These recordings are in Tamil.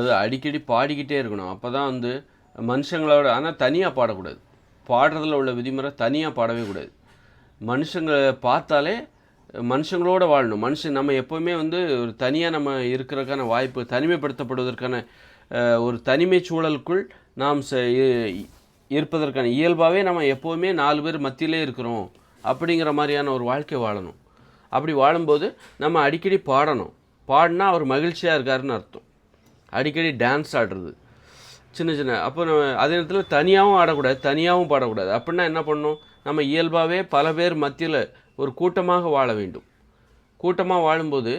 அது அடிக்கடி பாடிக்கிட்டே இருக்கணும். அப்போ தான் வந்து மனுஷங்களோட ஆனால் தனியாக பாடக்கூடாது. பாடுறதில் உள்ள விதிமுறை தனியாக பாடவே கூடாது. மனுஷங்களை பார்த்தாலே மனுஷங்களோட வாழணும். மனுஷன் நம்ம எப்போவுமே வந்து ஒரு தனியாக நம்ம இருக்கிறதுக்கான வாய்ப்பு தனிமைப்படுத்தப்படுவதற்கான ஒரு தனிமை சூழலுக்குள் நாம் செ- இருப்பதற்கான இயல்பாகவே நம்ம எப்போவுமே நாலு பேர் மத்தியிலே இருக்கிறோம். அப்படிங்கிற மாதிரியான ஒரு வாழ்க்கை வாழணும். அப்படி வாழும்போது நம்ம அடிக்கடி பாடணும். பாடினா அவர் மகிழ்ச்சியாக இருக்காருன்னு அர்த்தம். அடிக்கடி டான்ஸ் ஆடுறது. சின்ன சின்ன. அப்போ நம்ம அதே நேரத்தில் தனியாகவும் ஆடக்கூடாது தனியாகவும் பாடக்கூடாது. அப்படின்னா என்ன பண்ணணும்? நம்ம இயல்பாகவே பல பேர் மத்தியில் ஒரு கூட்டமாக வாழ வேண்டும். கூட்டமாக வாழும்போது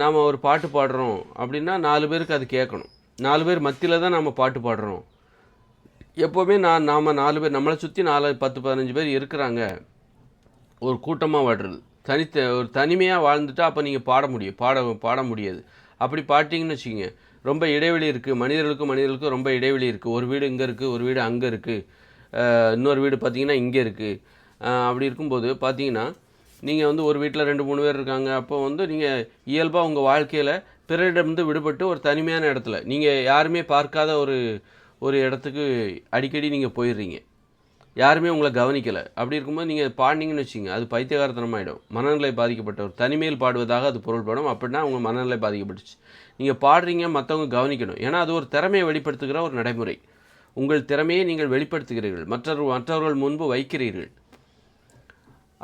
நாம் ஒரு பாட்டு பாடுறோம் அப்படின்னா நாலு பேருக்கு அது கேட்கணும். நாலு பேர் மத்தியில் தான் நம்ம பாட்டு பாடுறோம். எப்போவுமே நான் நாம் நாலு பேர் நம்மளை சுற்றி நாலு பத்து பதினஞ்சு பேர் இருக்கிறாங்க. ஒரு கூட்டமாக வாடுறது. தனித்த ஒரு தனிமையாக வாழ்ந்துட்டா அப்போ நீங்கள் பாட முடியும். பாட பாட முடியாது. அப்படி பாட்டிங்கன்னு வச்சுக்கோங்க. ரொம்ப இடைவெளி இருக்குது மனிதர்களுக்கும் மனிதர்களுக்கும் ரொம்ப இடைவெளி இருக்குது ஒரு வீடு இங்கே இருக்குது ஒரு வீடு அங்கே இருக்குது இன்னொரு வீடு பார்த்தீங்கன்னா இங்கே இருக்குது அப்படி இருக்கும்போது பார்த்தீங்கன்னா நீங்கள் வந்து ஒரு வீட்டில் ரெண்டு மூணு பேர் இருக்காங்க. அப்போ வந்து நீங்கள் இயல்பாக உங்கள் வாழ்க்கையில் பிறரிடமிருந்து விடுபட்டு ஒரு தனிமையான இடத்துல நீங்கள் யாருமே பார்க்காத ஒரு ஒரு இடத்துக்கு அடிக்கடி நீங்கள் போயிடுறீங்க. யாருமே உங்களை கவனிக்கலை. அப்படி இருக்கும்போது நீங்கள் பாடினீங்கன்னு வச்சுங்க அது பைத்தியகாரத்தனமாயிடும். மனநிலை பாதிக்கப்பட்ட ஒரு தனிமையில் பாடுவதாக அது பொருள்படும். அப்படின்னா உங்கள் மனநிலை பாதிக்கப்பட்டுச்சு. நீங்கள் பாடுறீங்க மற்றவங்க கவனிக்கணும். ஏன்னா அது ஒரு திறமையை வெளிப்படுத்துகிற ஒரு நடைமுறை. உங்கள் திறமையை நீங்கள் வெளிப்படுத்துகிறீர்கள். மற்றவர் மற்றவர்கள் முன்பு வைக்கிறீர்கள்.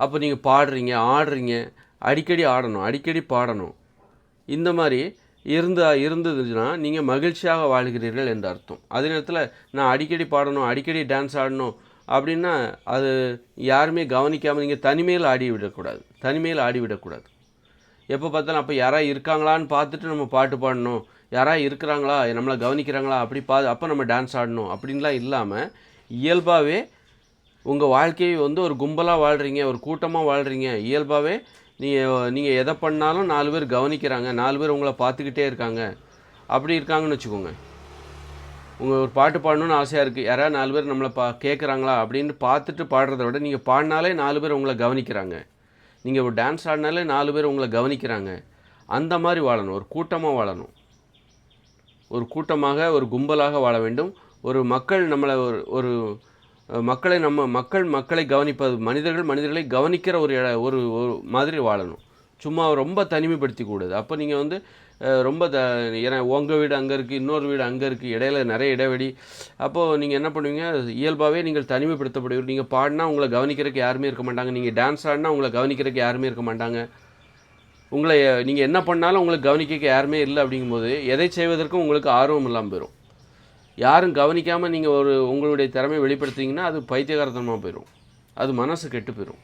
அப்போ நீங்கள் பாடுறீங்க ஆடுறீங்க அடிக்கடி ஆடணும் அடிக்கடி பாடணும். இந்த மாதிரி இருந்தா இருந்ததுன்னா நீங்கள் மகிழ்ச்சியாக வாழ்கிறீர்கள் என்று அர்த்தம். அதே நேரத்தில் நான் அடிக்கடி பாடணும் அடிக்கடி டான்ஸ் ஆடணும் அப்படின்னா அது யாருமே கவனிக்காமல் நீங்கள் தனிமையில் ஆடி விடக்கூடாது. தனிமையில் ஆடி விடக்கூடாது. எப்போ பார்த்தாலும் அப்போ யாராக இருக்காங்களான்னு பார்த்துட்டு நம்ம பாட்டு பாடணும். யாராவது இருக்கிறாங்களா? நம்மளை கவனிக்கிறாங்களா? அப்படி பா அப்போ நம்ம டான்ஸ் ஆடணும். அப்படின்லாம் இல்லாமல் இயல்பாகவே உங்கள் வாழ்க்கையை வந்து ஒரு கும்பலாக வாழ்கிறீங்க ஒரு கூட்டமாக வாழ்கிறீங்க இயல்பாகவே நீங்கள் நீங்கள் எதை பண்ணாலும் நாலு பேர் கவனிக்கிறாங்க. நாலு பேர் உங்களை பார்த்துக்கிட்டே இருக்காங்க. அப்படி இருக்காங்கன்னு வச்சுக்கோங்க. உங்கள் ஒரு பாட்டு பாடணும்னு ஆசையாக இருக்குது யாராவது நாலு பேர் நம்மளை பா கேட்குறாங்களா அப்படின்னு பார்த்துட்டு பாடுறத விட நீங்கள் பாடினாலே நாலு பேர் உங்களை கவனிக்கிறாங்க. நீங்கள் ஒரு டான்ஸ் ஆடினாலே நாலு பேர் உங்களை கவனிக்கிறாங்க. அந்த மாதிரி வாழணும். ஒரு கூட்டமாக வாழணும். ஒரு கூட்டமாக ஒரு கும்பலாக வாழ வேண்டும். ஒரு மக்கள் நம்மளை ஒரு ஒரு மக்களை நம்ம மக்கள் மக்களை கவனிப்பது மனிதர்கள் மனிதர்களை கவனிக்கிற ஒரு ஒரு ஒரு மாதிரி வாழணும். சும்மா ரொம்ப தனிமைப்படுத்தி கூடாது அப்போ நீங்கள் வந்து ரொம்ப த ஏன்னா உங்கள் வீடு அங்கே இருக்குது இன்னொரு வீடு அங்கே இருக்குது இடையில நிறைய இடைவெளி. அப்போது நீங்கள் என்ன பண்ணுவீங்க? இயல்பாகவே நீங்கள் தனிமைப்படுத்தப்படுவீர்கள் நீங்கள் பாடினா உங்களை கவனிக்கிறதுக்கு யாருமே இருக்க மாட்டாங்க. நீங்கள் டான்ஸ் ஆடினா உங்களை கவனிக்கிறதுக்கு யாருமே இருக்க மாட்டாங்க. உங்களை நீங்கள் என்ன பண்ணாலும் உங்களுக்கு கவனிக்க யாருமே இல்லை அப்படிங்கும்போது எதை செய்வதற்கும் உங்களுக்கு ஆர்வம் இல்லாமல் போயிடும் யாரும் கவனிக்காமல் நீங்கள் ஒரு உங்களுடைய திறமையை வெளிப்படுத்திங்கன்னா அது பைத்தியகாரத்தனமாக போயிடும் அது மனசு கெட்டு போயிடும்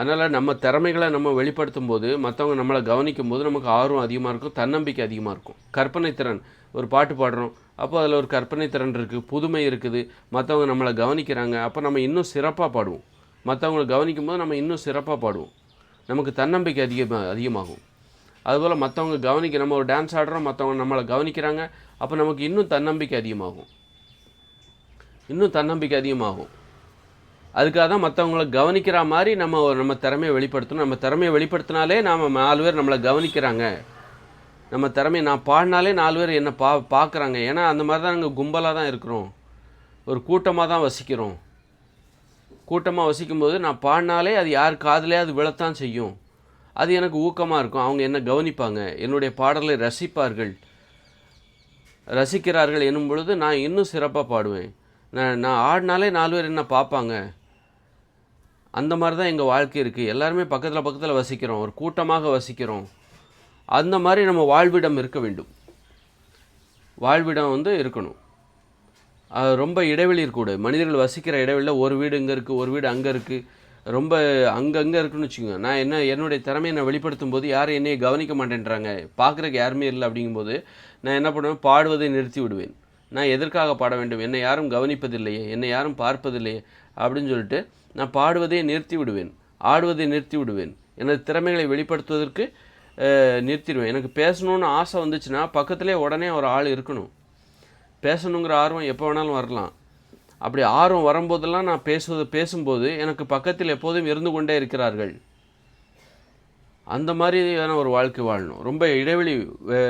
அதனால் நம்ம திறமைகளை நம்ம வெளிப்படுத்தும் போது மற்றவங்க நம்மளை கவனிக்கும் போது நமக்கு ஆர்வம் அதிகமாக இருக்கும் தன்னம்பிக்கை அதிகமாக இருக்கும். கற்பனை திறன். ஒரு பாட்டு பாடுறோம் அப்போ அதில் ஒரு கற்பனை திறன் இருக்குது புதுமை இருக்குது மற்றவங்க நம்மளை கவனிக்கிறாங்க அப்போ நம்ம இன்னும் சிறப்பாக பாடுவோம். மற்றவங்களை கவனிக்கும் போது நம்ம இன்னும் சிறப்பாக பாடுவோம். நமக்கு தன்னம்பிக்கை அதிகமாக அதிகமாகும். அதுபோல் மற்றவங்க கவனிக்க நம்ம ஒரு டான்ஸ் ஆடுறோம் மற்றவங்க நம்மளை கவனிக்கிறாங்க அப்போ நமக்கு இன்னும் தன்னம்பிக்கை அதிகமாகும். இன்னும் தன்னம்பிக்கை அதிகமாகும். அதுக்காக தான் மற்றவங்கள கவனிக்கிற மாதிரி நம்ம ஒரு- நம்ம திறமையை வெளிப்படுத்தணும். நம்ம திறமையை வெளிப்படுத்தினாலே நாம் நாலு பேர் நம்மளை கவனிக்கிறாங்க. நம்ம திறமையை நான் பாடினாலே நாலு பேர் என்னை பா பார்க்குறாங்க. ஏன்னா அந்த மாதிரி தான் நாங்கள் கும்பலாக தான் இருக்கிறோம். ஒரு கூட்டமாக தான் வசிக்கிறோம். கூட்டமாக வசிக்கும்போது நான் பாடினாலே அது யார் காதுலே அது விழத்தான் செய்யும். அது எனக்கு ஊக்கமாக இருக்கும். அவங்க என்ன கவனிப்பாங்க. என்னுடைய பாடலை ரசிப்பார்கள். ரசிக்கிறார்கள் என்னும் பொழுது நான் இன்னும் சிறப்பாக பாடுவேன். நான் நான் ஆடினாலே நாலு பேர் என்ன பார்ப்பாங்க. அந்த மாதிரி தான் எங்கள் வாழ்க்கை இருக்குது எல்லாருமே பக்கத்தில் பக்கத்தில் வசிக்கிறோம். ஒரு கூட்டமாக வசிக்கிறோம். அந்த மாதிரி நம்ம வாழ்விடம் இருக்க வேண்டும். வாழ்விடம் வந்து இருக்கணும். அது ரொம்ப இடைவெளி இருக்கக்கூடாது. மனிதர்கள் வசிக்கிற இடைவெளியில் ஒரு வீடு இங்கே இருக்குது ஒரு வீடு அங்கே இருக்குது ரொம்ப அங்கங்கே இருக்குன்னு வச்சுக்கோங்க. நான் என்ன என்னுடைய திறமையை நான் வெளிப்படுத்தும் போது யாரும் என்னையை கவனிக்க மாட்டேன்றாங்க? பார்க்குறக்கு யாருமே இல்லை அப்படிங்கும்போது நான் என்ன பண்ணுவேன்? பாடுவதை நிறுத்தி விடுவேன். நான் எதற்காக பாட வேண்டும்? என்னை யாரும் கவனிப்பதில்லையே. என்னை யாரும் பார்ப்பதில்லையே. அப்படின்னு சொல்லிட்டு நான் பாடுவதை நிறுத்தி விடுவேன். ஆடுவதை நிறுத்தி விடுவேன். எனது திறமைகளை வெளிப்படுத்துவதற்கு நிறுத்திடுவேன் எனக்கு பேசணும்னு ஆசை வந்துச்சுன்னா பக்கத்துலேயே உடனே ஒரு ஆள் இருக்கணும். பேசணுங்கிற ஆர்வம் எப்போ வேணாலும் வரலாம். அப்படி ஆர்வம் வரும்போதெல்லாம் நான் பேசுவது பேசும்போது எனக்கு பக்கத்தில் எப்போதும் இருந்து கொண்டே இருக்கிறார்கள். அந்த மாதிரியான ஒரு வாழ்க்கை வாழணும். ரொம்ப இடைவெளி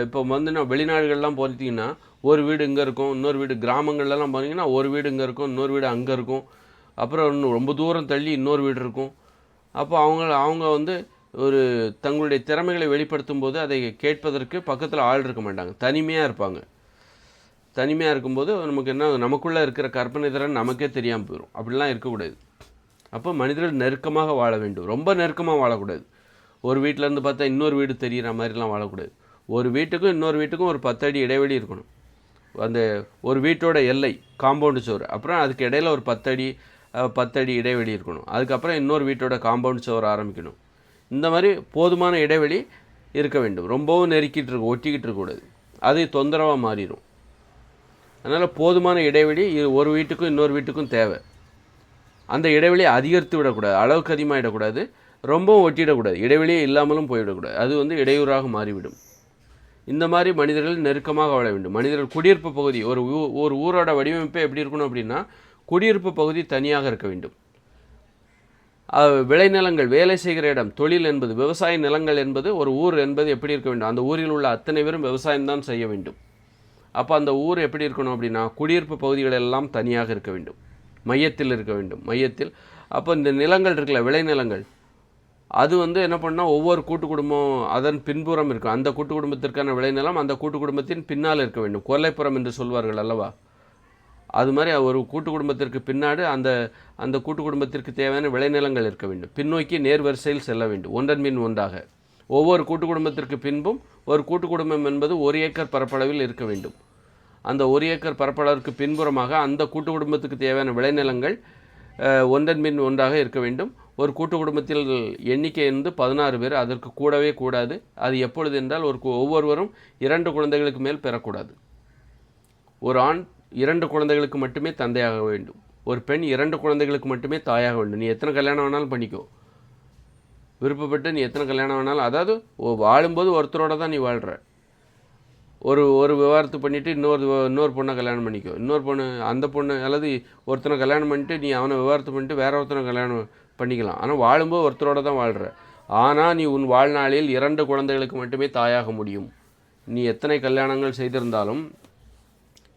இப்போ வந்து நான் வெளிநாடுகள்லாம் போனீங்கன்னா ஒரு வீடு இங்கே இருக்கும் இன்னொரு வீடு கிராமங்கள்லாம் போனீங்கன்னா ஒரு வீடு இங்கே இருக்கும் இன்னொரு வீடு அங்கே இருக்கும். அப்புறம் இன்னும் ரொம்ப தூரம் தள்ளி இன்னொரு வீடு இருக்கும். அப்போ அவங்க அவங்க வந்து ஒரு தங்களுடைய திறமைகளை வெளிப்படுத்தும் போது அதை கேட்பதற்கு பக்கத்தில் ஆள் இருக்க மாட்டாங்க. தனிமையாக இருப்பாங்க. தனிமையாக இருக்கும்போது நமக்கு என்ன நமக்குள்ளே இருக்கிற கற்பனை திறன் நமக்கே தெரியாமல் போயிடும் அப்படிலாம் இருக்கக்கூடாது. அப்போ மனிதர்கள் நெருக்கமாக வாழ வேண்டும். ரொம்ப நெருக்கமாக வாழக்கூடாது. ஒரு வீட்டிலேருந்து இருந்து பார்த்தா இன்னொரு வீடு தெரிகிற மாதிரிலாம் வாழக்கூடாது. ஒரு வீட்டுக்கும் இன்னொரு வீட்டுக்கும் ஒரு பத்து அடி இடைவெளி இருக்கணும். அந்த ஒரு வீட்டோட எல்லை காம்பவுண்டு சோறு. அப்புறம் அதுக்கு இடையில ஒரு பத்தடி பத்தடி இடைவெளி இருக்கணும். அதுக்கப்புறம் இன்னொரு வீட்டோட காம்பவுண்ட் சுவர் ஆரம்பிக்கணும். இந்த மாதிரி போதுமான இடைவெளி இருக்க வேண்டும். ரொம்பவும் நெருக்கிட்டு இருக்க ஒட்டிக்கிட்டு இருக்கக்கூடாது அது தொந்தரவாக மாறிடும் அதனால் போதுமான இடைவெளி ஒரு வீட்டுக்கும் இன்னொரு வீட்டுக்கும் தேவை. அந்த இடைவெளியை அதிகரித்து விடக்கூடாது. அளவுக்கு அதிகமாகிடக்கூடாது ரொம்பவும் ஒட்டிடக்கூடாது. இடைவெளியே இல்லாமலும் போய்விடக்கூடாது அது வந்து இடையூறாக மாறிவிடும். இந்த மாதிரி மனிதர்கள் நெருக்கமாக வாழ வேண்டும். மனிதர்கள் குடியிருப்பு பகுதி ஒரு ஊ- ஒரு ஊரோட வடிவமைப்பே எப்படி இருக்கணும் அப்படின்னா குடியிருப்பு பகுதி தனியாக இருக்க வேண்டும். விளைநிலங்கள் வேலை செய்கிற இடம் தொழில் என்பது விவசாய நிலங்கள் என்பது ஒரு ஊர் என்பது எப்படி இருக்க வேண்டும்? அந்த ஊரில் உள்ள அத்தனை பேரும் விவசாயம்தான் செய்ய வேண்டும். அப்போ அந்த ஊர் எப்படி இருக்கணும் அப்படின்னா குடியிருப்பு பகுதிகள் எல்லாம் தனியாக இருக்க வேண்டும். மையத்தில் இருக்க வேண்டும். மையத்தில் அப்போ இந்த நிலங்கள் இருக்குல்ல விளைநிலங்கள் அது வந்து என்ன பண்ணால் ஒவ்வொரு கூட்டு குடும்பம் அதன் பின்புறம் இருக்கும். அந்த கூட்டு குடும்பத்திற்கான விளைநிலம் அந்த கூட்டு குடும்பத்தின் பின்னால் இருக்க வேண்டும். கொல்லைப்புறம் என்று சொல்வார்கள் அல்லவா? அது மாதிரி ஒரு கூட்டு குடும்பத்திற்கு பின்னாடி அந்த அந்த கூட்டு குடும்பத்திற்கு தேவையான விளைநிலங்கள் இருக்க வேண்டும். பின்னோக்கி நேர்வரிசையில் செல்ல வேண்டும். ஒன்றன் மின் ஒன்றாக. ஒவ்வொரு கூட்டு குடும்பத்திற்கு பின்பும் ஒரு கூட்டு குடும்பம் என்பது ஒரு ஏக்கர் பரப்பளவில் இருக்க வேண்டும். அந்த ஒரு ஏக்கர் பரப்பளவிற்கு பின்புறமாக அந்த கூட்டு குடும்பத்துக்கு தேவையான விளைநிலங்கள் ஒன்றன் மின் ஒன்றாக இருக்க வேண்டும். ஒரு கூட்டு குடும்பத்தில் எண்ணிக்கை இருந்து பதினாறு பேர். அதற்கு கூடவே கூடாது. அது எப்பொழுது என்றால் ஒரு கு- ஒவ்வொருவரும் இரண்டு குழந்தைகளுக்கு மேல் பெறக்கூடாது. ஒரு ஆண் இரண்டு குழந்தைகளுக்கு மட்டுமே தந்தையாக வேண்டும். ஒரு பெண் இரண்டு குழந்தைகளுக்கு மட்டுமே தாயாக வேண்டும். நீ எத்தனை கல்யாணம் வேணாலும் பண்ணிக்கோ. விருப்பப்பட்டு நீ எத்தனை கல்யாணம் வேணாலும் அதாவது ஓ- வாழும்போது ஒருத்தரோட தான் நீ வாழ்கிற ஒரு ஒரு விவகாரத்து பண்ணிவிட்டு இன்னொரு இன்னொரு பொண்ணை கல்யாணம் பண்ணிக்கோ. இன்னொரு பொண்ணு அந்த பொண்ணு அல்லது ஒருத்தனை கல்யாணம் பண்ணிட்டு நீ அவனை விவகாரத்து பண்ணிட்டு வேற ஒருத்தனை கல்யாணம் பண்ணிக்கலாம். ஆனால் வாழும்போது ஒருத்தரோட தான் வாழ்கிற ஆனால் நீ உன் வாழ்நாளில் இரண்டு குழந்தைகளுக்கு மட்டுமே தாயாக முடியும். நீ எத்தனை கல்யாணங்கள் செய்திருந்தாலும்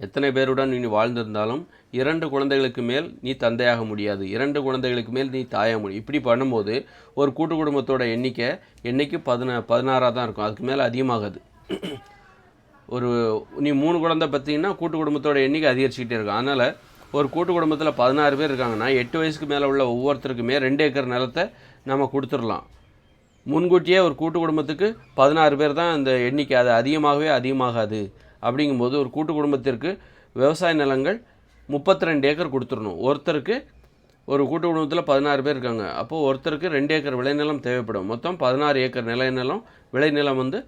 எத்தனை பேருடன் நீ வாழ்ந்திருந்தாலும் இரண்டு குழந்தைகளுக்கு மேல் நீ தந்தையாக முடியாது. இரண்டு குழந்தைகளுக்கு மேல் நீ தாயாக முடியும் இப்படி பண்ணும்போது ஒரு கூட்டு குடும்பத்தோட எண்ணிக்கை என்றைக்கு பதினா பதினாறாக தான் இருக்கும். அதுக்கு மேலே அதிகமாகாது. ஒரு நீ மூணு குழந்தை பார்த்தீங்கன்னா கூட்டு குடும்பத்தோட எண்ணிக்கை அதிகரிச்சுக்கிட்டே இருக்கும். அதனால் ஒரு கூட்டு குடும்பத்தில் பதினாறு பேர் இருக்காங்கன்னா எட்டு வயசுக்கு மேலே உள்ள ஒவ்வொருத்தருக்குமே ரெண்டு ஏக்கர் நிலத்தை நம்ம கொடுத்துடலாம். முன்கூட்டியே ஒரு கூட்டு குடும்பத்துக்கு பதினாறு பேர் தான் இந்த எண்ணிக்கை. அது அதிகமாகவே அதிகமாகாது. அப்படிங்கும்போது ஒரு கூட்டு குடும்பத்திற்கு விவசாய நிலங்கள் முப்பத்தி ரெண்டு ஏக்கர் கொடுத்துடணும். ஒருத்தருக்கு ஒரு கூட்டு குடும்பத்தில் பதினாறு பேர் இருக்காங்க. அப்போது ஒருத்தருக்கு ரெண்டு ஏக்கர் விளைநிலம் தேவைப்படும். மொத்தம் பதினாறு ஏக்கர் நிலநிலம் விளைநிலம் வந்து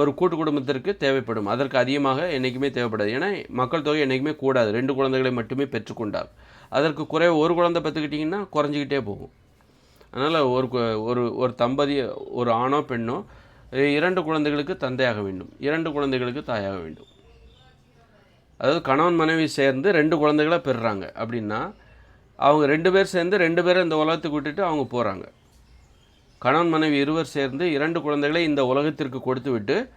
ஒரு கூட்டு குடும்பத்திற்கு தேவைப்படும். அதற்கு அதிகமாக என்றைக்குமே தேவைப்படாது. ஏன்னா மக்கள் தொகை என்றைக்குமே கூடாது. ரெண்டு குழந்தைகளை மட்டுமே பெற்றுக்கொண்டால். அதற்கு குறைவு ஒரு குழந்தை பெற்றுக்கிட்டிங்கன்னா குறைஞ்சிக்கிட்டே போகும். அதனால் ஒரு ஒரு ஒரு தம்பதி ஒரு ஆணோ பெண்ணோ இரண்டு குழந்தைகளுக்கு தந்தையாக வேண்டும். இரண்டு குழந்தைகளுக்கு தாயாக வேண்டும். அதாவது கணவன் மனைவி சேர்ந்து ரெண்டு குழந்தைகளை பெறுறாங்க. அப்படின்னா அவங்க ரெண்டு பேர் சேர்ந்து ரெண்டு பேரும் இந்த உலகத்துக்கு விட்டுட்டு அவங்க போகிறாங்க கணவன் மனைவி இருவர் சேர்ந்து இரண்டு குழந்தைகளை இந்த உலகத்திற்கு கொடுத்து விட்டு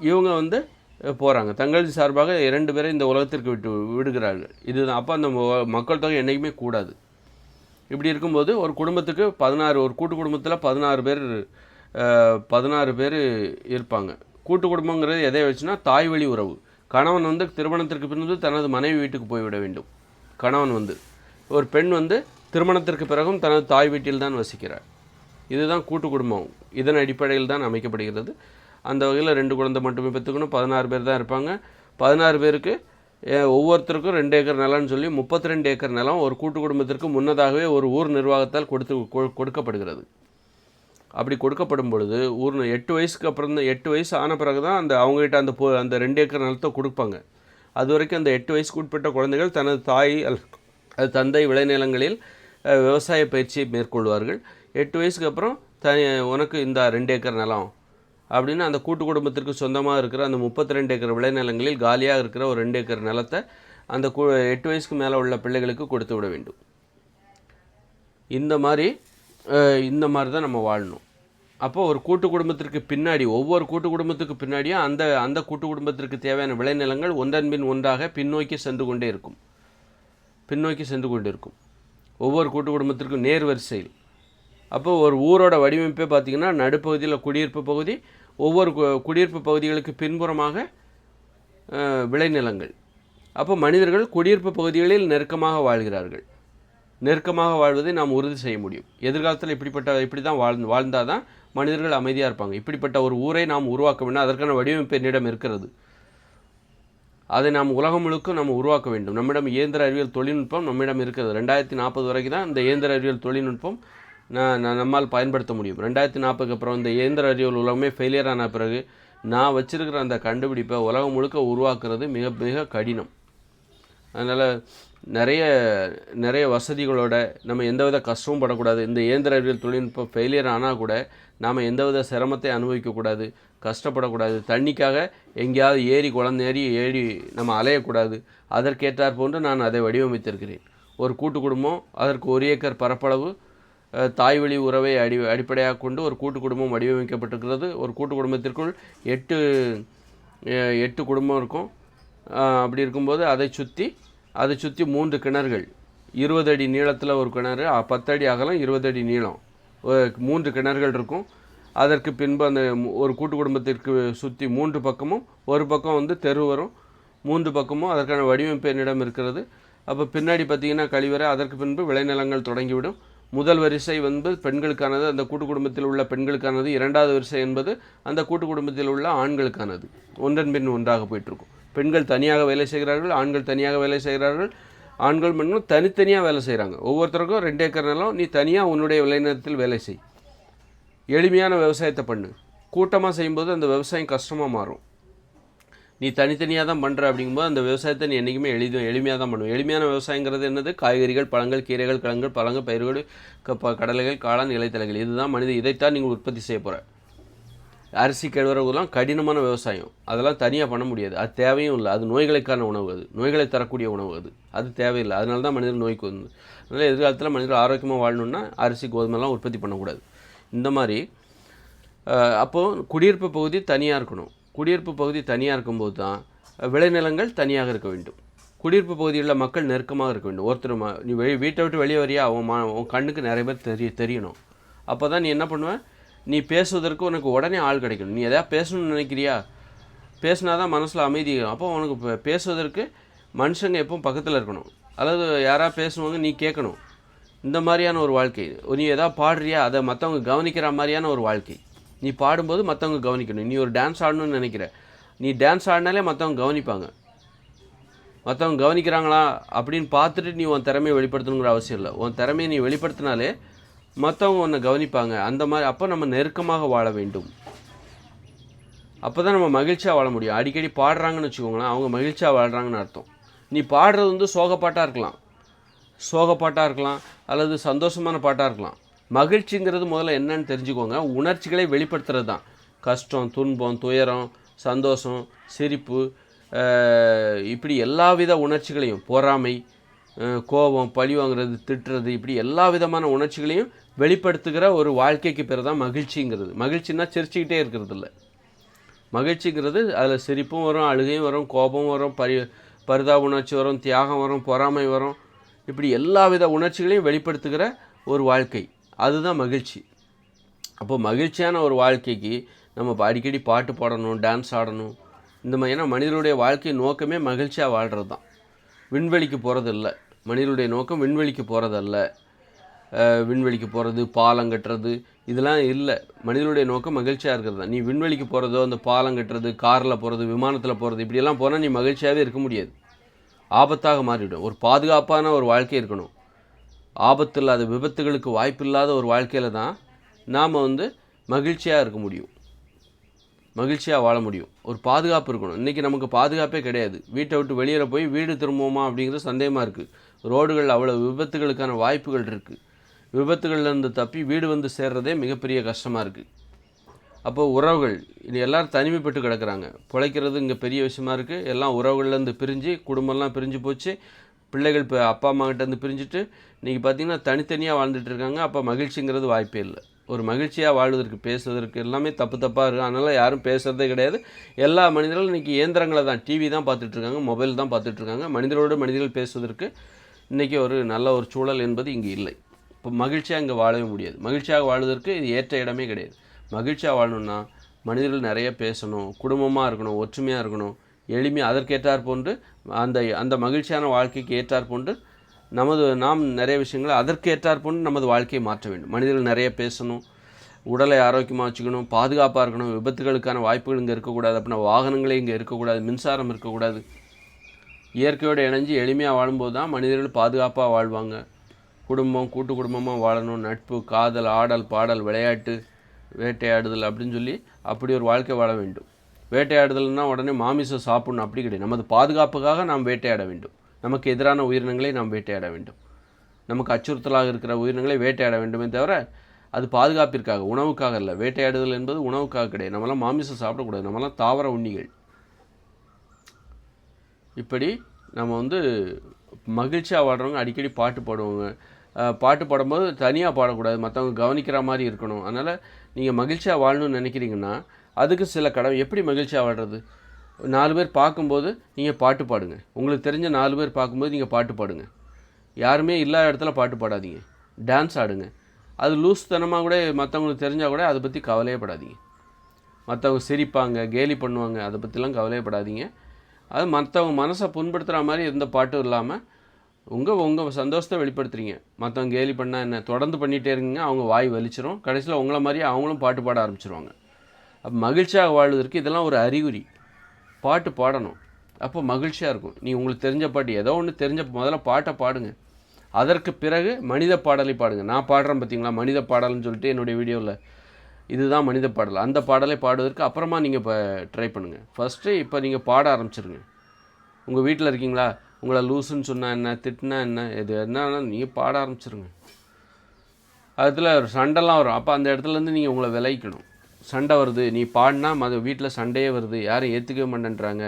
இவங்க வந்து போகிறாங்க தங்கள் சார்பாக இரண்டு பேரை இந்த உலகத்திற்கு விட்டு விடுகிறார்கள். இதுதான். அப்போ அந்த மொ- மக்கள் தொகை என்றைக்குமே கூடாது. இப்படி இருக்கும்போது ஒரு குடும்பத்துக்கு பதினாறு ஒரு கூட்டு குடும்பத்தில் பதினாறு பேர் பதினாறு பேர் இருப்பாங்க. கூட்டு குடும்பங்கிறது எதை வச்சுன்னா தாய் வழி உறவு. கணவன் வந்து திருமணத்திற்கு பின்பு தனது மனைவி வீட்டுக்கு போய்விட வேண்டும். கணவன் வந்து ஒரு பெண் வந்து திருமணத்திற்கு பிறகும் தனது தாய் வீட்டில் தான் வசிக்கிறார் இதுதான் கூட்டு குடும்பம் இதன் அடிப்படையில் தான் அமைக்கப்படுகிறது. அந்த வகையில் ரெண்டு குழந்தை மட்டுமே பெற்றுக்கணும். பதினாறு பேர் தான் இருப்பாங்க. பதினாறு பேருக்கு ஒவ்வொருத்தருக்கும் ரெண்டு ஏக்கர் நிலம்னு சொல்லி முப்பத்தி ரெண்டு ஏக்கர் நிலம் ஒரு கூட்டு குடும்பத்திற்கு முன்னதாகவே ஒரு ஊர் நிர்வாகத்தால் கொடுத்து கொ- கொடுக்கப்படுகிறது. அப்படி கொடுக்கப்படும் பொழுது ஊர் எட்டு வயசுக்கு அப்புறம் தான் எட்டு வயசு ஆன பிறகு தான் அந்த அவங்ககிட்ட அந்த போ அந்த ரெண்டு ஏக்கர் நிலத்தை கொடுப்பாங்க. அது வரைக்கும் அந்த எட்டு வயசுக்கு உட்பட்ட குழந்தைகள் தனது தாய் அது தந்தை விளைநிலங்களில் விவசாய பயிற்சியை மேற்கொள்வார்கள். எட்டு வயசுக்கு அப்புறம் தனி உனக்கு இந்த ரெண்டு ஏக்கர் நிலம் அப்படின்னு அந்த கூட்டு குடும்பத்திற்கு சொந்தமாக இருக்கிற அந்த முப்பத்தி ரெண்டு ஏக்கர் விளைநிலங்களில் காலியாக இருக்கிற ஒரு ரெண்டு ஏக்கர் நிலத்தை அந்த கு- எட்டு வயசுக்கு மேலே உள்ள பிள்ளைகளுக்கு கொடுத்து விட வேண்டும். இந்த மாதிரி இந்த மாதிரி தான் நம்ம வாழணும். அப்போ ஒரு கூட்டு குடும்பத்திற்கு பின்னாடி ஒவ்வொரு கூட்டு குடும்பத்துக்கு பின்னாடியும் அந்த அந்த கூட்டு குடும்பத்திற்கு தேவையான விளைநிலங்கள் ஒன்றன் பின் ஒன்றாக பின்னோக்கி சென்று கொண்டே இருக்கும். பின்னோக்கி சென்று கொண்டிருக்கும் ஒவ்வொரு கூட்டு குடும்பத்திற்கும் நேர் வரிசையில். அப்போ ஒரு ஊரோட வடிவமைப்பே பார்த்திங்கன்னா நடுப்பகுதியில் குடியிருப்பு பகுதி ஒவ்வொரு கு- குடியிருப்பு பகுதிகளுக்கு பின்புறமாக விளைநிலங்கள். அப்போ மனிதர்கள் குடியிருப்பு பகுதிகளில் நெருக்கமாக வாழ்கிறார்கள். நெருக்கமாக வாழ்வதை நாம் உறுதி செய்ய முடியும். எதிர்காலத்தில் இப்படிப்பட்ட இப்படி தான் வாழ்ந்து வாழ்ந்தால் தான் மனிதர்கள் அமைதியாக இருப்பாங்க. இப்படிப்பட்ட ஒரு ஊரை நாம் உருவாக்க வேண்டும் அதற்கான வடிவமைப்பு என்னிடம் இருக்கிறது. அதை நாம் உலகம் முழுக்க நம்ம உருவாக்க வேண்டும். நம்மிடம் இயந்திர அறிவியல் தொழில்நுட்பம் நம்மிடம் இருக்கிறது. ரெண்டாயிரத்தி நாற்பது வரைக்கும் தான் இந்த இயந்திர அறிவியல் தொழில்நுட்பம் நான் நம்மால் பயன்படுத்த முடியும். ரெண்டாயிரத்தி நாற்பதுக்கு அப்புறம் இந்த இயந்திர அறிவியல் உலகமே ஃபெயிலியர் ஆன பிறகு நான் வச்சிருக்கிற அந்த கண்டுபிடிப்பை உலகம் முழுக்க உருவாக்குறது மிக மிக கடினம். அதனால் நிறைய நிறைய வசதிகளோட நம்ம எந்தவித கஷ்டமும் படக்கூடாது. இந்த இயந்திரவியல் தொழில்நுட்பம் ஃபெயிலியர் ஆனால் கூட நாம் எந்தவித சிரமத்தை அனுபவிக்கக்கூடாது கஷ்டப்படக்கூடாது. தண்ணிக்காக எங்கேயாவது ஏரி குளந்தேறி ஏறி நம்ம அலையக்கூடாது. அதற்கேற்றார் போன்று நான் அதை வடிவமைத்திருக்கிறேன். ஒரு கூட்டு குடும்பம் அதற்கு ஒரு ஏக்கர் பரப்பளவு தாய்வழி உறவை அடி அடிப்படையாக கொண்டு ஒரு கூட்டு குடும்பம் வடிவமைக்கப்பட்டிருக்கிறது. ஒரு கூட்டு குடும்பத்திற்குள் எட்டு எட்டு குடும்பம் இருக்கும். அப்படி இருக்கும்போது அதை சுற்றி அதை சுற்றி மூன்று கிணறுகள். இருபது அடி நீளத்தில் ஒரு கிணறு பத்து அடி அகலம் இருபது அடி நீளம். மூன்று கிணறுகள் இருக்கும். அதற்கு பின்பு அந்த ஒரு கூட்டு குடும்பத்திற்கு சுற்றி மூன்று பக்கமும் ஒரு பக்கம் வந்து தெரு வரும் மூன்று பக்கமும் அதற்கான வடிவமைப்பு என்னிடம் இருக்கிறது. அப்போ பின்னாடி பார்த்தீங்கன்னா கழிவறை அதற்கு பின்பு விளைநிலங்கள் தொடங்கிவிடும். முதல் வரிசை வந்து பெண்களுக்கானது அந்த கூட்டு குடும்பத்தில் உள்ள பெண்களுக்கானது. இரண்டாவது வரிசை என்பது அந்த கூட்டு குடும்பத்தில் உள்ள ஆண்களுக்கானது. ஒன்றன் பின் ஒன்றாக போயிட்டுருக்கும் பெண்கள் தனியாக வேலை செய்கிறார்கள் ஆண்கள் தனியாக வேலை செய்கிறார்கள். ஆண்கள் பெண்களும் தனித்தனியாக வேலை செய்கிறாங்க ஒவ்வொருத்தருக்கும் ரெண்டு ஏக்கர் நிலம் நீ தனியாக உன்னுடைய விளைநிலத்தில் வேலை செய். எளிமையான விவசாயத்தை பண்ணு. கூட்டமாக செய்யும்போது அந்த விவசாயம் கஷ்டமாக மாறும். நீ தனித்தனியாக தான் பண்ணுற அப்படிங்கும்போது அந்த விவசாயத்தை நீ என்றைக்குமே எளிது எளிமையாக தான் பண்ணுவோம் எளிமையான விவசாயங்கிறது என்னது? காய்கறிகள் பழங்கள் கீரைகள் கிழங்குகள் பழங்கள் பயிர்கள் க- கடலைகள் காளான் இலைத்தலைகள். இதுதான் மனித இதைத்தான் நீங்கள் உற்பத்தி செய்ய போகிற அரிசி கேழ்வரகுலாம் கடினமான விவசாயம். அதெல்லாம் தனியாக பண்ண முடியாது. அது தேவையும் இல்லை. அது நோய்களுக்கான உணவு அது. நோய்களை தரக்கூடிய உணவு அது. அது தேவையில்லை. அதனால தான் மனிதர் நோய்க்கு வந்து அதனால் எதிர்காலத்தில் மனிதர் ஆரோக்கியமாக வாழணும்னா அரிசி கோதுமைலாம் உற்பத்தி பண்ணக்கூடாது. இந்த மாதிரி அப்போது குடியிருப்பு பகுதி தனியாக இருக்கணும். குடியிருப்பு பகுதி தனியாக இருக்கும்போது தான் விளைநிலங்கள் தனியாக இருக்க வேண்டும். குடியிருப்பு பகுதியில் மக்கள் நெருக்கமாக இருக்க வேண்டும். ஒருத்தர் நீ வெளி வீட்டை விட்டு வெளியே வரியா? அவன் மா உன் கண்ணுக்கு நிறைய பேர் தெரிய தெரியணும். அப்போ தான் நீ என்ன பண்ணுவேன் நீ பேசுவதற்கு உனக்கு உடனே ஆள் கிடைக்கணும். நீ எதாவது பேசணும்னு நினைக்கிறியா? பேசினா தான் மனசில் அமைதி அப்போ உனக்கு பேசுவதற்கு மனுஷங்க எப்பவும் பக்கத்தில் இருக்கணும். அல்லது யாராவது பேசுவாங்க நீ கேட்கணும். இந்த மாதிரியான ஒரு வாழ்க்கை. நீ எதாவது பாடுறியா? அதை மற்றவங்க கவனிக்கிற மாதிரியான ஒரு வாழ்க்கை. நீ பாடும்போது மற்றவங்க கவனிக்கணும். நீ ஒரு டான்ஸ் ஆடணும்னு நினைக்கிற. நீ டான்ஸ் ஆடினாலே மற்றவங்க கவனிப்பாங்க. மற்றவங்க கவனிக்கிறாங்களா? அப்படின்னு பார்த்துட்டு நீ உன் திறமையை வெளிப்படுத்தணுங்கிற அவசியம் இல்லை. உன் திறமையை நீ வெளிப்படுத்தினாலே மற்றவங்க உன்னை கவனிப்பாங்க. அந்த மாதிரி அப்போ நம்ம நெருக்கமாக வாழ வேண்டும். அப்போ தான் நம்ம மகிழ்ச்சியாக வாழ முடியும். அடிக்கடி பாடுறாங்கன்னு வச்சுக்கோங்களேன் அவங்க மகிழ்ச்சியாக வாழ்கிறாங்கன்னு அர்த்தம். நீ பாடுறது வந்து சோகப்பாட்டாக இருக்கலாம். சோகப்பாட்டாக இருக்கலாம் அல்லது சந்தோஷமான பாட்டாக இருக்கலாம். மகிழ்ச்சிங்கிறது முதல்ல என்னன்னு தெரிஞ்சுக்கோங்க. உணர்ச்சிகளை வெளிப்படுத்துறது தான். கஷ்டம் துன்பம் துயரம் சந்தோஷம் சிரிப்பு இப்படி எல்லா வித உணர்ச்சிகளையும் பொறாமை கோபம் பழி வாங்குறது திட்டுறது இப்படி எல்லா விதமான உணர்ச்சிகளையும் வெளிப்படுத்துகிற ஒரு வாழ்க்கைக்கு பேர் தான் மகிழ்ச்சிங்கிறது. மகிழ்ச்சின்னா சிரிச்சுக்கிட்டே இருக்கிறது இல்லை மகிழ்ச்சிங்கிறது அதில் சிரிப்பும் வரும் அழுகையும் வரும் கோபம் வரும் பரி பரிதாப உணர்ச்சி வரும் தியாகம் வரும் பொறாமை வரும். இப்படி எல்லா வித உணர்ச்சிகளையும் வெளிப்படுத்துகிற ஒரு வாழ்க்கை. அதுதான் மகிழ்ச்சி. அப்போ மகிழ்ச்சியான ஒரு வாழ்க்கைக்கு நம்ம அடிக்கடி பாட்டு பாடணும் டான்ஸ் ஆடணும். இந்த மாதிரி ஏன்னா மனிதனுடைய வாழ்க்கை நோக்கமே மகிழ்ச்சியாக வாழ்கிறது தான் விண்வெளிக்கு போகிறது இல்லை மனிதனுடைய நோக்கம் விண்வெளிக்கு போகிறதல்ல விண்வெளிக்கு போகிறது பாலம் கட்டுறது இதெல்லாம் இல்லை. மனிதனுடைய நோக்கம் மகிழ்ச்சியாக இருக்கிறது தான். நீ விண்வெளிக்கு போகிறதோ அந்த பாலம் கட்டுறது காரில் போகிறது விமானத்தில் போகிறது இப்படியெல்லாம் போனால் நீ மகிழ்ச்சியாகவே இருக்க முடியாது. ஆபத்தாக மாறிவிடும். ஒரு பாதுகாப்பான ஒரு வாழ்க்கை இருக்கணும். ஆபத்து இல்லாத விபத்துகளுக்கு வாய்ப்பில்லாத ஒரு வாழ்க்கையில் தான் நாம் வந்து மகிழ்ச்சியாக இருக்க முடியும். மகிழ்ச்சியாக வாழ முடியும். ஒரு பாதுகாப்பு இருக்கணும். இன்றைக்கி நமக்கு பாதுகாப்பே கிடையாது. வீட்டை விட்டு வெளியில் போய் வீடு திரும்புவோமா அப்படிங்கிறது சந்தேகமாக இருக்குது ரோடுகள் அவ்வளோ விபத்துகளுக்கான வாய்ப்புகள் இருக்குது விபத்துகள்லேருந்து தப்பி வீடு வந்து சேர்றதே மிகப்பெரிய கஷ்டமாக இருக்குது அப்போது உறவுகள் இது எல்லோரும் தனிமைப்பட்டு கிடக்குறாங்க. பிழைக்கிறது இங்கே பெரிய விஷயமா இருக்குது எல்லாம் உறவுகள்லேருந்து பிரிஞ்சு குடும்பம்லாம் பிரிஞ்சு போச்சு. பிள்ளைகள் இப்போ அப்பா அம்மாக்கிட்டேருந்து பிரிஞ்சுட்டு இன்றைக்கி பார்த்தீங்கன்னா தனித்தனியாக வாழ்ந்துட்டு இருக்காங்க. அப்போ மகிழ்ச்சிங்கிறது வாய்ப்பே இல்லை. ஒரு மகிழ்ச்சியாக வாழ்வதற்கு பேசுவதற்கு எல்லாமே தப்பு தப்பாக இருக்குது அதனால் யாரும் பேசுகிறதே கிடையாது. எல்லா மனிதர்களும் இன்றைக்கி இயந்திரங்களை தான் டிவி தான் பார்த்துட்ருக்காங்க மொபைல் தான் பார்த்துட்ருக்காங்க மனிதரோடு மனிதர்கள் பேசுவதற்கு இன்றைக்கி ஒரு நல்ல ஒரு சூழல் என்பது இங்கே இல்லை. இப்போ மகிழ்ச்சியாக இங்கே வாழவே முடியாது. மகிழ்ச்சியாக வாழ்வதற்கு இது ஏற்ற இடமே கிடையாது. மகிழ்ச்சியாக வாழணும்னா மனிதர்கள் நிறைய பேசணும் குடும்பமாக இருக்கணும் ஒற்றுமையாக இருக்கணும் எளிமையாக அதற்கேற்றார் போன்று அந்த அந்த மகிழ்ச்சியான வாழ்க்கைக்கு ஏற்றார் போன்று நமது நாம் நிறைய விஷயங்களை அதற்கேற்றார் போன்று நமது வாழ்க்கையை மாற்ற வேண்டும். மனிதர்கள் நிறைய பேசணும் உடலை ஆரோக்கியமாக வச்சுக்கணும் பாதுகாப்பாக இருக்கணும் விபத்துகளுக்கான வாய்ப்புகள் இங்கே இருக்கக்கூடாது அப்படின்னா வாகனங்களே இங்கே இருக்கக்கூடாது மின்சாரம் இருக்கக்கூடாது. இயற்கையோடு இணைஞ்சு எளிமையாக வாழும்போது தான் மனிதர்கள் பாதுகாப்பாக வாழ்வாங்க. குடும்பம் கூட்டு குடும்பமாக வாழணும். நட்பு காதல் ஆடல் பாடல் விளையாட்டு வேட்டையாடுதல் அப்படின்னு சொல்லி அப்படி ஒரு வாழ்க்கை வாழ வேண்டும். வேட்டையாடுதல்னா உடனே மாமிசம் சாப்பிடணும். அப்படி கிடையாது. நமது பாதுகாப்புக்காக நாம் வேட்டையாட வேண்டும். நமக்கு எதிரான உயிரினங்களை நாம் வேட்டையாட வேண்டும். நமக்கு அச்சுறுத்தலாக இருக்கிற உயிரினங்களை வேட்டையாட வேண்டுமே தவிர அது பாதுகாப்பிற்காக உணவுக்காக இல்லை வேட்டையாடுதல் என்பது உணவுக்காக கிடையாது. நம்மலாம் மாமிசம் சாப்பிடக்கூடாது. நம்மளாம் தாவர உண்ணிகள். இப்படி நம்ம வந்து மகிழ்ச்சியாக வாடுறவங்க அடிக்கடி பாட்டு பாடுவாங்க. பாட்டு பாடும்போது தனியாக பாடக்கூடாது. மற்றவங்க கவனிக்கிற மாதிரி இருக்கணும். அதனால் நீங்கள் மகிழ்ச்சியாக வாழணும்னு நினைக்கிறீங்கன்னா அதுக்கு சில கடமை எப்படி மகிழ்ச்சியாக வாழ்கிறது நாலு பேர் பார்க்கும்போது நீங்கள் பாட்டு பாடுங்க. உங்களுக்கு தெரிஞ்ச நாலு பேர் பார்க்கும்போது நீங்கள் பாட்டு பாடுங்க. யாருமே இல்லாத இடத்துல பாட்டு பாடாதீங்க. டான்ஸ் ஆடுங்க. அது லூஸ் தனமாக கூட மற்றவங்களுக்கு தெரிஞ்சால் கூட அதை பற்றி கவலையே படாதீங்க. மற்றவங்க சிரிப்பாங்க கேலி பண்ணுவாங்க அதை பற்றிலாம் கவலையப்படாதீங்க அது மற்றவங்க மனசை புண்படுத்துகிற மாதிரி எந்த பாட்டும் இல்லாமல் உங்கள் உங்கள் சந்தோஷத்தை வெளிப்படுத்துறீங்க. மற்றவங்க கேலி பண்ணால் என்ன தொடர்ந்து பண்ணிகிட்டே இருங்க அவங்க வாய் வலிச்சிரும். கடைசியில் உங்களை மாதிரியே அவங்களும் பாட்டு பாட ஆரம்பிச்சிருவாங்க. அப்போ மகிழ்ச்சியாக வாழ்வதற்கு இதெல்லாம் ஒரு அறிகுறி. பாட்டு பாடணும். அப்போ மகிழ்ச்சியாக இருக்கும். நீ உங்களுக்கு தெரிஞ்ச பாட்டு ஏதோ ஒன்று தெரிஞ்ச முதல்ல பாட்டை பாடுங்க. அதற்கு பிறகு மனித பாடலை பாடுங்க. நான் பாடுறேன் பார்த்தீங்களா மனித பாடல்னு சொல்லிட்டு என்னுடைய வீடியோவில் இதுதான் மனித பாடல். அந்த பாடலை பாடுவதற்கு அப்புறமா நீங்கள் இப்போ ட்ரை பண்ணுங்கள் ஃபஸ்ட்டு இப்போ நீங்கள் பாட ஆரம்பிச்சிருங்க. உங்கள் வீட்டில் இருக்கீங்களா? உங்களை லூஸுன்னு சொன்னால் என்ன திட்டினா என்ன எது என்னன்னா நீங்கள் பாட ஆரம்பிச்சிருங்க. அதில் சண்டைலாம் வரும். அப்போ அந்த இடத்துலேருந்து நீங்கள் உங்களை விளைக்கணும் சண்டை வருது நீ பாடினா மத வீட்டில் சண்டையே வருது. யாரும் ஏற்றுக்கவே மாட்டேன்றாங்க.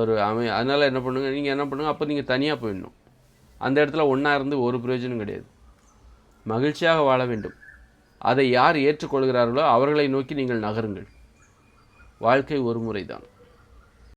ஒரு அமை அதனால் என்ன பண்ணுங்கள் நீங்கள் என்ன பண்ணுங்கள் அப்போ நீங்கள் தனியாக போயிடணும். அந்த இடத்துல ஒன்றா இருந்து ஒரு பிரயோஜனம் கிடையாது. மகிழ்ச்சியாக வாழ வேண்டும். அதை யார் ஏற்றுக்கொள்கிறார்களோ அவர்களை நோக்கி நீங்கள் நகருங்கள். வாழ்க்கை ஒரு முறை தான்